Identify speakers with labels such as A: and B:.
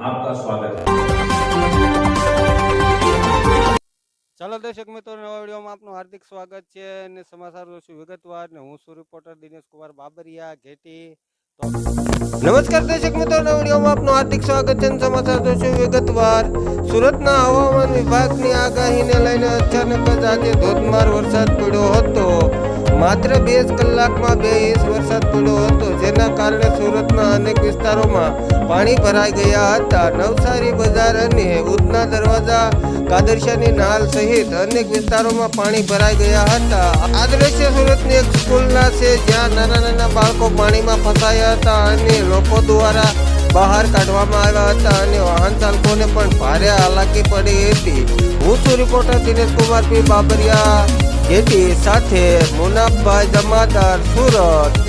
A: आपका स्वागत है
B: ચાલો દર્શક મિત્રો નવા વિડીયોમાં આપનું હાર્દિક સ્વાગત છે અને સમાચાર જોશું વિગતવાર ને હું છું રિપોર્ટર દિનેશ કુમાર બાબરિયા ઘેટી તો- નમસ્કાર દર્શક મિત્રો નવા વિડીયોમાં આપનું હાર્દિક સ્વાગત છે અને સમાચાર જોશું વિગતવાર સુરતના હવામાન વિભાગની આગાહીને લઈને અચાનક જ આજે ધોધમાર વરસાદ પડ્યો હતો માત્ર બે જ કલાકમાં બે ઇંચ વરસાદ પડ્યો હતો, જેના કારણે સુરતના અનેક વિસ્તારોમાં પાણી ભરાઈ ગયા હતા. નવસારી બજાર અને ઉધના દરવાજા, કાદરશાની નાલ સહિત અનેક વિસ્તારોમાં પાણી ભરાઈ ગયા હતા. આ દ્રશ્ય સુરતની એક સ્કૂલના છે, જ્યાં નાના નાના બાળકો પાણીમાં ફસાયા હતા અને લોકો દ્વારા બહાર કાઢવામાં આવ્યા હતા અને વાહન ચાલકોને પણ ભારે હાલાકી પડી હતી. હું છું રિપોર્ટર દિનેશ કુમાર પી. બાબરિયા. જેથી સાથે મુનાફભાઈ જમાદાર સુરત